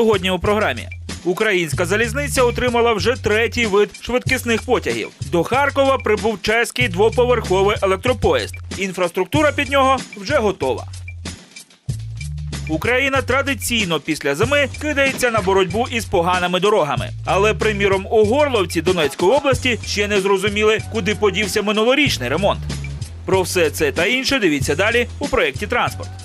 Сьогодні у програмі Українська залізниця отримала вже третій вид швидкісних потягів. До Харкова прибув чеський двоповерховий електропоїзд. Інфраструктура під нього вже готова. Україна традиційно після зими кидається на боротьбу із поганими дорогами. Але, приміром, у Горловці Донецької області ще не зрозуміли, куди подівся минулорічний ремонт. Про все це та інше дивіться далі у проєкті Транспорт.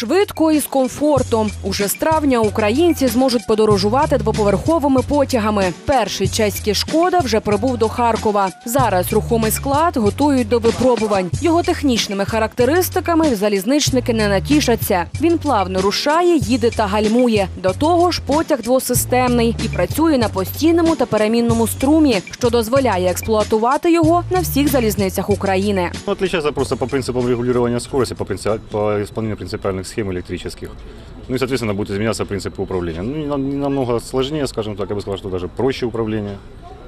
Швидко і з комфортом. Уже з травня українці зможуть подорожувати двоповерховими потягами. Перший чеський шкода вже прибув до Харкова. Зараз рухомий склад готують до випробувань. Його технічними характеристиками залізничники не натішаться. Він плавно рушає, їде та гальмує. До того ж, потяг двосистемний і працює на постійному та перемінному струмі, що дозволяє експлуатувати його на всіх залізницях України. Ну, Отличается просто по принципам регулирования скорости, по, принци- по исполнению принципиальных схем электрических. Ну и, соответственно, будут изменяться принципы управления. Ну, не, нам- не намного сложнее, скажем так, я бы сказал, что даже проще управление,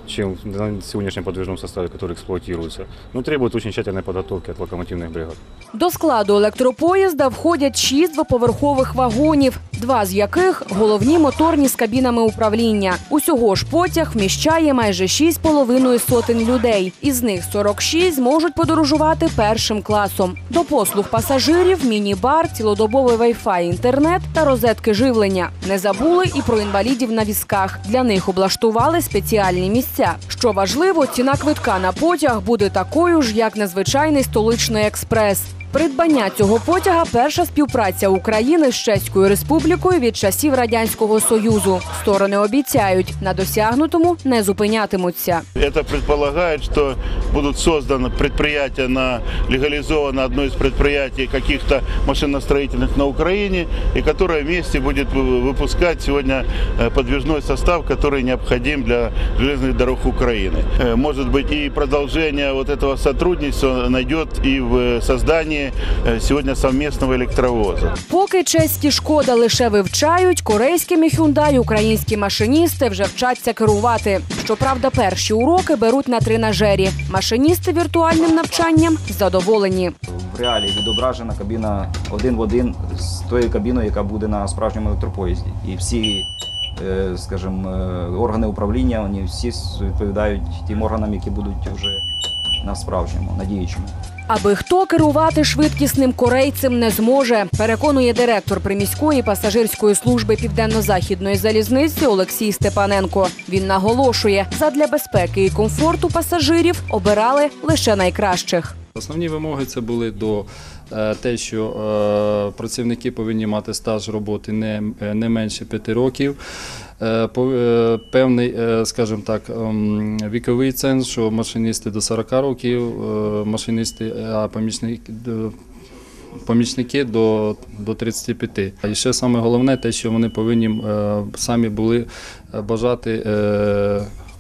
чем на сегодняшнем подвижном составе, который эксплуатируется. Но требует очень тщательной подготовки от локомотивных бригад. До складу електропоїзда входять шість двоповерхових вагонів, два з яких головні моторні з кабінами управління. Усього ж потяг вміщає майже 6,5 сотень людей. Із них 46 зможуть подорожувати першим класом. До послуг пасажирів міні-бар, цілодобовий вай-фай, інтернет та розетки живлення. Не забули і про інвалідів на візках. Для них облаштували спеціальні місця. Що важливо, ціна квитка на потяг буде такою ж, як на звичайний столичний експрес. Придбання цього потяга перша співпраця України з Чеською Республікою від часів радянського союзу. Сторони обіцяють, на досягнутому не зупинятимуться. Это предполагает, что будут созданы предприятия на легализовано одно из предприятий каких-то машиностроительных на Украине, и которое вместе будет вы- выпускать сегодня э, подвижной состав, который необходим для железных дорог Украины. Э, Может быть и продолжение вот этого сотрудничества найдет и в создании э, сегодня совместного электровоза. Поки чеські шкода лише вивчають, корейськими Hyundai українські машиністи вже вчаться керувати. Щоправда, перші уроки беруть на тренажері. Машиністи віртуальним навчанням задоволені. в реалії відображена кабіна один в один з тою кабіною, яка буде на справжньому електропоїзді. І всі, е, скажімо, е, органи управління, вони всі відповідають тим органам, які будуть вже на справжньому, на діючому. Аби хто керувати швидкісним корейцем не зможе, переконує директор приміської пасажирської служби південно-західної залізниці Олексій Степаненко. Він наголошує, задля безпеки і комфорту пасажирів обирали лише найкращих. Основні вимоги це були до е, те, що е, працівники повинні мати стаж роботи не, е, менше п'яти років. По- Певний, скажімо так, ем, віковий ценз, що машиністи до 40 років, машиністи, а помічники помічники до, до 35. І ще саме головне те, що вони повинні самі були бажати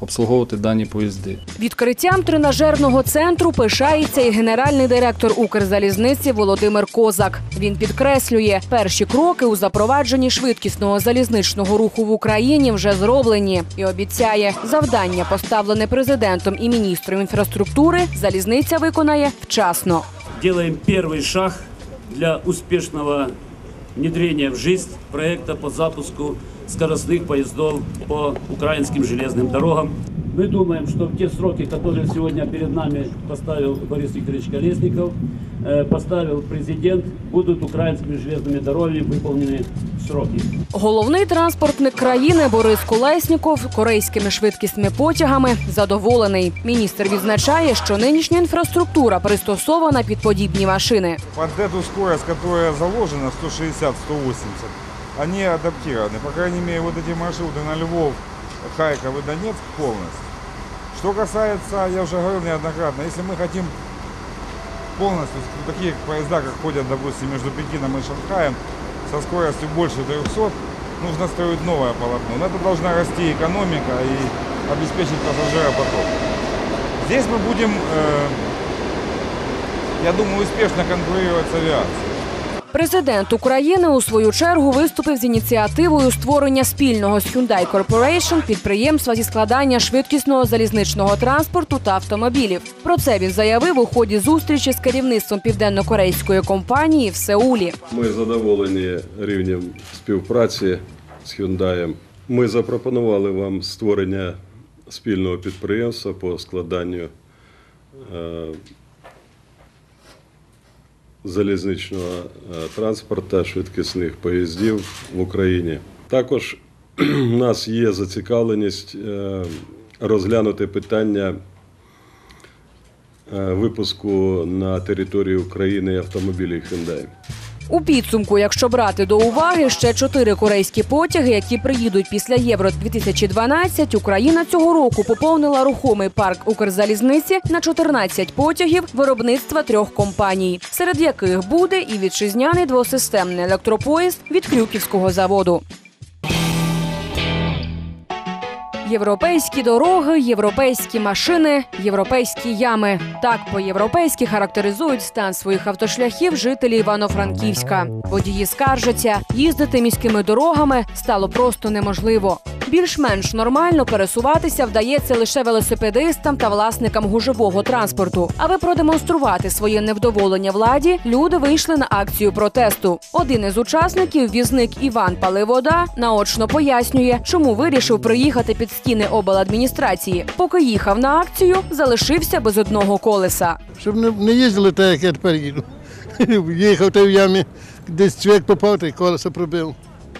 обслуговувати дані поїзди. Відкриттям тренажерного центру пишається і генеральний директор Укрзалізниці Володимир Козак. Він підкреслює, перші кроки у запровадженні швидкісного залізничного руху в Україні вже зроблені і обіцяє, завдання, поставлене президентом і міністром інфраструктури, залізниця виконає вчасно. делаем первый шаг для успешного внедрения в жизнь проекта по запуску скоростных поездов по украинским железным дорогам. Мы думаем, что в те сроки, которые сегодня перед нами поставил Борис Викторович Колесников, э, поставил президент, будут украинскими железными дорогами выполнены сроки. Головний транспортник країни Борис Колесніков корейськими швидкісними потягами задоволений. Міністр відзначає, що нинішня інфраструктура пристосована під подібні машини. под эту скорость, которая заложена, 160-180, они адаптированы. По крайней мере, вот эти маршруты на Львов, Харьков и Донецк полностью. Что касается, я уже говорил неоднократно, если мы хотим полностью, такие поезда, как ходят, допустим, между Пекином и Шанхаем, со скоростью больше 300, нужно строить новое полотно. Но это должна расти экономика и обеспечить пассажиропоток. Здесь мы будем, э, я думаю, успешно конкурировать с авиацией. Президент України у свою чергу виступив з ініціативою створення спільного з Hyundai Corporation підприємства зі складання швидкісного залізничного транспорту та автомобілів. Про це він заявив у ході зустрічі з керівництвом південно-корейської компанії в Сеулі. Ми задоволені рівнем співпраці з Hyundai. Ми запропонували вам створення спільного підприємства по складанню е, залізничного е, транспорту, швидкісних поїздів в Україні. Також у нас є зацікавленість е, розглянути питання е, випуску на території України автомобілів Hyundai. У підсумку, якщо брати до уваги ще чотири корейські потяги, які приїдуть після Євро 2012, Україна цього року поповнила рухомий парк Укрзалізниці на 14 потягів виробництва трьох компаній, серед яких буде і вітчизняний двосистемний електропоїзд від Крюківського заводу. Європейські дороги, європейські машини, європейські ями. Так по-європейськи характеризують стан своїх автошляхів жителі Івано-Франківська. Водії скаржаться, їздити міськими дорогами стало просто неможливо. Більш-менш нормально пересуватися вдається лише велосипедистам та власникам гужового транспорту. Аби продемонструвати своє невдоволення владі, люди вийшли на акцію протесту. Один із учасників, візник Іван Паливода, наочно пояснює, чому вирішив приїхати під стіни обладміністрації. Поки їхав на акцію, залишився без одного колеса. Щоб не, їздили так, як я тепер їду. Їхав та в ямі, десь чоловік попав та й колеса пробив.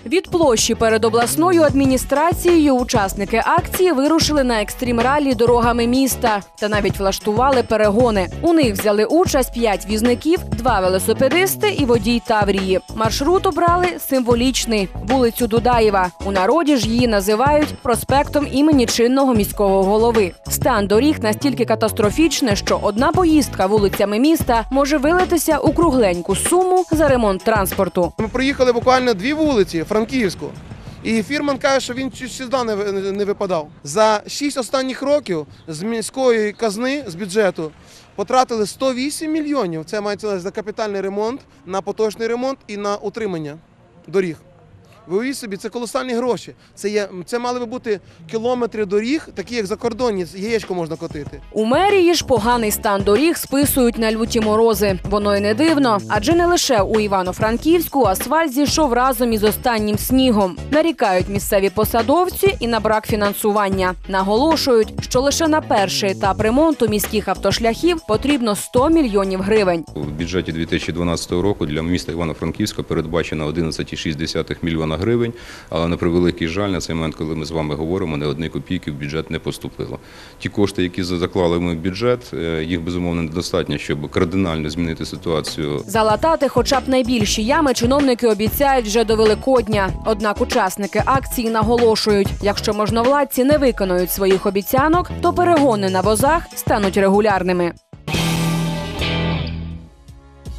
Від площі перед обласною адміністрацією учасники акції вирушили на екстрім ралі дорогами міста та навіть влаштували перегони. У них взяли участь п'ять візників, два велосипедисти і водій Таврії. Маршрут обрали символічний вулицю Дудаєва. У народі ж її називають проспектом імені чинного міського голови. Стан доріг настільки катастрофічний, що одна поїздка вулицями міста може вилитися у кругленьку суму за ремонт транспорту. Ми проїхали буквально дві вулиці Франківську. І фірман каже, що він сюди не, не випадав. За шість останніх років з міської казни, з бюджету, потратили 108 мільйонів. Це мається за капітальний ремонт, на поточний ремонт і на утримання доріг. Ви уявіть собі, це колосальні гроші. Це, є, це мали би бути кілометри доріг, такі як закордонні, яєчко можна котити. У мерії ж поганий стан доріг списують на люті морози. Воно й не дивно, адже не лише у Івано-Франківську асфальт зійшов разом із останнім снігом. Нарікають місцеві посадовці і на брак фінансування. Наголошують, що лише на перший етап ремонту міських автошляхів потрібно 100 мільйонів гривень. У бюджеті 2012 року для міста Івано-Франківська передбачено 11,6 мільйона гривень, але на превеликий жаль, на цей момент, коли ми з вами говоримо, не одної копійки в бюджет не поступило. Ті кошти, які заклали ми в бюджет, е, їх безумовно недостатньо, щоб кардинально змінити ситуацію Залатати хоча б найбільші ями чиновники обіцяють вже до Великодня. Однак учасники акції наголошують, якщо можновладці не виконують своїх обіцянок, то перегони на возах стануть регулярними.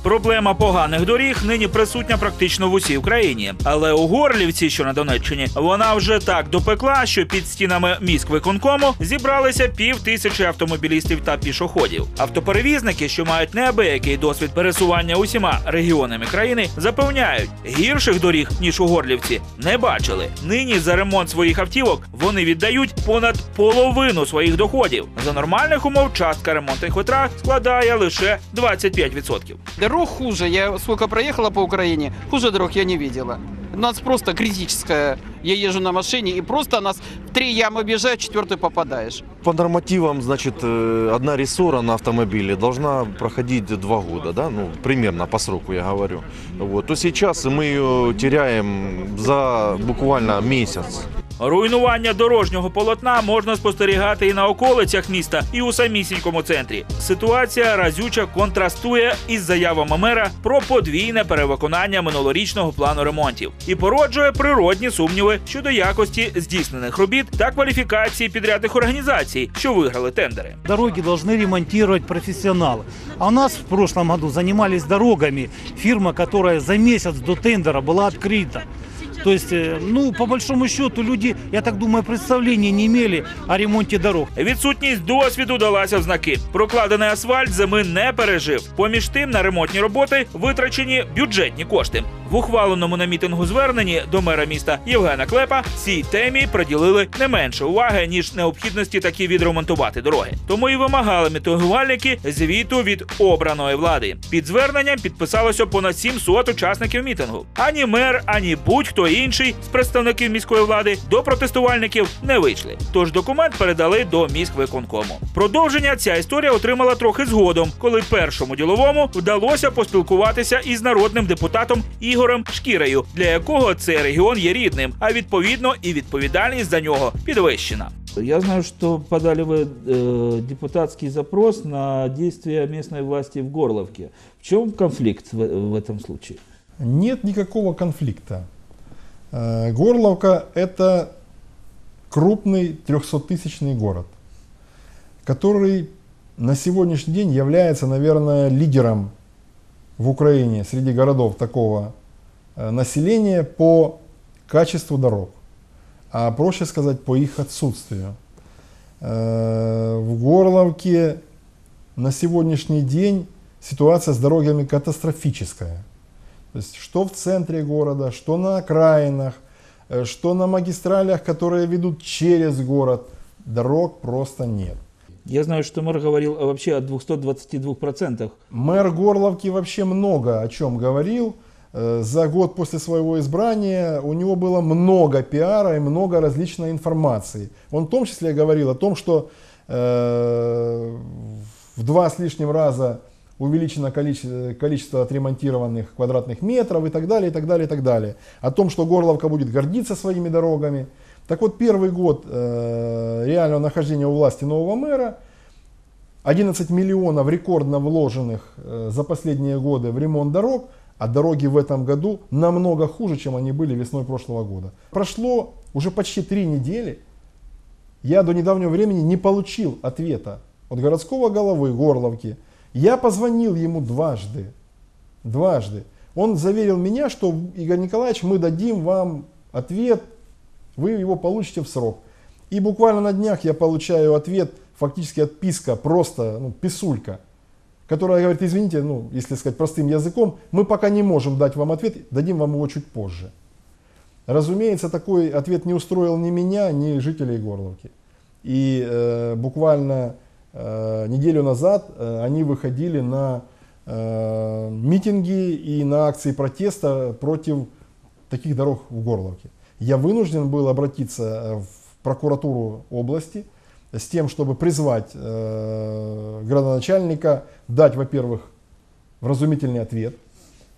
Проблема поганих доріг нині присутня практично в усій Україні. Але у Горлівці, що на Донеччині, вона вже так допекла, що під стінами міськвиконкому зібралися пів тисячі автомобілістів та пішоходів. Автоперевізники, що мають неабиякий досвід пересування усіма регіонами країни, запевняють, гірших доріг ніж у Горлівці не бачили. Нині за ремонт своїх автівок вони віддають понад половину своїх доходів. За нормальних умов частка ремонтних витрат складає лише 25%. Дорог хуже. Я сколько проехала по Украине, хуже дорог я не видела. У нас просто критическая. Я езжу на машине, и просто нас в три ямы объезжают, четвертую попадаешь. По нормативам, значит, э, одна рессора на автомобиле должна проходить два года, да, ну, примерно по сроку я говорю. Вот. То сейчас мы ее теряем за буквально месяц. Руйнування дорожнього полотна можна спостерігати і на околицях міста, і у самісінькому центрі. Ситуація разюче контрастує із заявами мера про подвійне перевиконання минулорічного плану ремонтів і породжує природні сумніви щодо якості здійснених робіт та кваліфікації підрядних організацій, що виграли тендери. Дороги должны ремонтировать профессионалы. А у нас в прошлом году занимались дорогами фирма, которая за месяц до тендера была открыта. То есть, э, ну, по большому счету, люди, я так думаю, представления не имели о ремонте дорог. Відсутність досвіду далася в знаки. Прокладений асфальт зими не пережив. Поміж тим на ремонтні роботи витрачені бюджетні кошти. В ухваленому на мітингу зверненні до мера міста Євгена Клепа цій темі приділили не менше уваги ніж необхідності таки відремонтувати дороги. Тому і вимагали мітингувальники звіту від обраної влади. Під зверненням підписалося понад 700 учасників мітингу. Ані мер, ані будь-хто інший з представників міської влади до протестувальників не вийшли. Тож документ передали до міськвиконкому. Продовження ця історія отримала трохи згодом, коли першому діловому вдалося поспілкуватися із народним депутатом Ігорем Шкірею, для якого цей регіон є рідним, а відповідно і відповідальність за нього підвищена. Я знаю, что подали вы э, депутатский запрос на действия местной власти в Горловке. В чем конфликт в, в этом случае? Нет никакого конфликта. Э, Горловка – это крупный 300-тысячный город, который на сегодняшний день является, наверное, лидером в Украине среди городов такого э, населения по качеству дорог, а проще сказать, по их отсутствию. Э, В Горловке на сегодняшний день ситуация с дорогами катастрофическая. То есть что в центре города, что на окраинах, э, что на магистралях, которые ведут через город, дорог просто нет. Я знаю, что мэр говорил вообще о 222%. Мэр Горловки вообще много о чем говорил. Э, За год после своего избрания у него было много пиара и много различной информации. Он в том числе говорил о том, что э, в два с лишним раза увеличено количество, количество отремонтированных квадратных метров и так далее, и так далее, и так далее. О том, что Горловка будет гордиться своими дорогами. Так вот, первый год э, реального нахождения у власти нового мэра 11 миллионов рекордно вложенных э, за последние годы в ремонт дорог, а дороги в этом году намного хуже, чем они были весной прошлого года. Прошло уже почти три недели, я до недавнего времени не получил ответа от городского головы Горловки. Я позвонил ему дважды, дважды. Он заверил меня, что, Игорь Николаевич, мы дадим вам ответ, вы его получите в срок. И буквально на днях я получаю ответ, фактически отписка, просто ну, писулька, которая говорит, извините, ну, если сказать простым языком, мы пока не можем дать вам ответ, дадим вам его чуть позже. Разумеется, такой ответ не устроил ни меня, ни жителей Горловки. И э, буквально э, неделю назад э, они выходили на э, митинги и на акции протеста против таких дорог в Горловке. Я вынужден был обратиться э, в прокуратуру области с тем, чтобы призвать э, градоначальника дать, во-первых, вразумительный ответ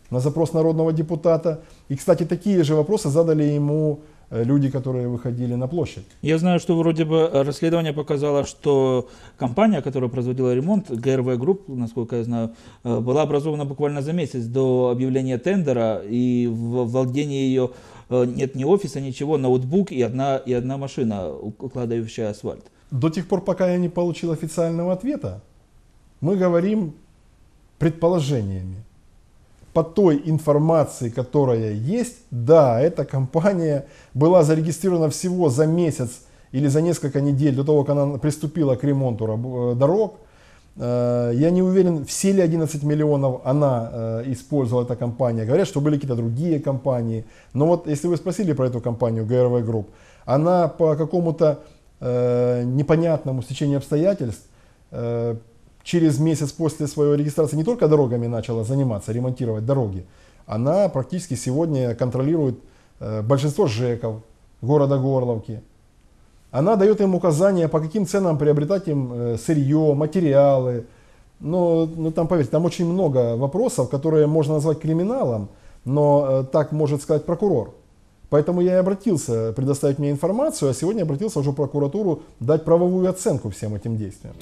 на запрос народного депутата. И, кстати, такие же вопросы задали ему э, люди, которые выходили на площадь. Я знаю, что вроде бы расследование показало, что компания, которая производила ремонт, ГРВ Групп, насколько я знаю, э, была образована буквально за месяц до объявления тендера, и в владении ее нет ни офиса, ничего, ноутбук и одна, и одна машина, укладывающая асфальт. До тех пор, пока я не получил официального ответа, мы говорим предположениями. По той информации, которая есть, да, эта компания была зарегистрирована всего за месяц или за несколько недель до того, как она приступила к ремонту э, дорог. Э, Я не уверен, все ли 11 миллионов она э, использовала, эта компания. Говорят, что были какие-то другие компании. Но вот если вы спросили про эту компанию ГРВ Групп, она по какому-то э, непонятному стечению обстоятельств э, через месяц после своей регистрации не только дорогами начала заниматься, ремонтировать дороги, она практически сегодня контролирует э, большинство ЖЭКов города Горловки. Она дает им указания, по каким ценам приобретать им сырье, материалы. Но, ну, там, поверьте, там очень много вопросов, которые можно назвать криминалом, но так может сказать прокурор. Поэтому я и обратился предоставить мне информацию, а сегодня обратился уже в прокуратуру дать правовую оценку всем этим действиям.